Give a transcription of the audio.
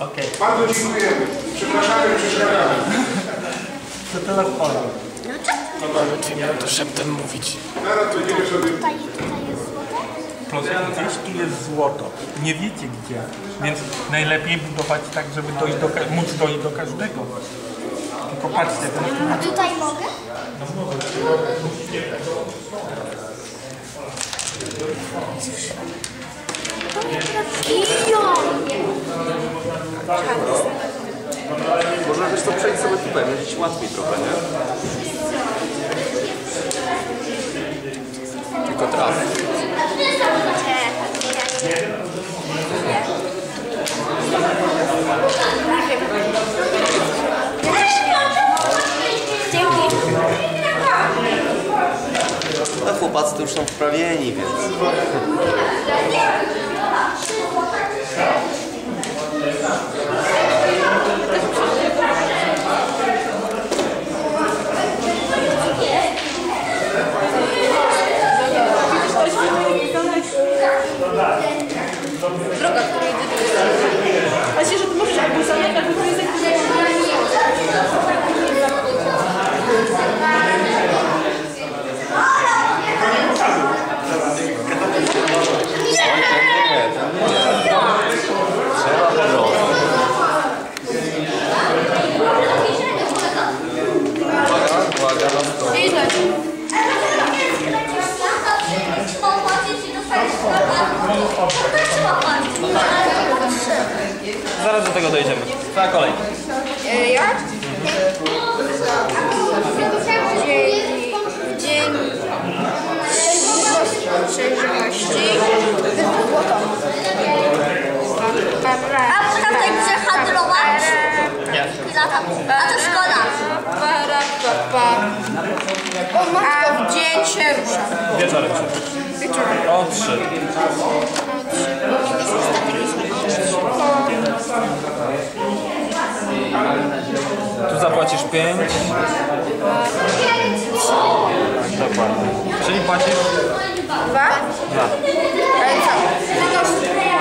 Okej. Bardzo dziękujemy. Przepraszamy, przeszkadzamy. To telefonu. To szeptem mówić. Zaraz będziemy sobie... Tutaj, tutaj jest złoto. Tu jest złoto. Nie wiecie gdzie. Więc najlepiej budować tak, żeby dojść do, móc dojść do każdego. Tylko patrzcie, ten A tutaj mogę? Można też to przejść sobie tutaj, będzie ci łatwiej trochę, nie? Tylko traf. No chłopacy to już są wprawieni, więc... to. Zaraz do tego dojdziemy. Twoja kolej. Ja? Dzień... Dzień... Trzeźwości. Złoto. A można tutaj przehandlować? Nie. A to A w dzień się rusza. Wieczorem się. Wieczorem. O trzy. Tu zapłacisz pięć. Dokładnie. Czyli płacisz Dwa? dwa. Ale co?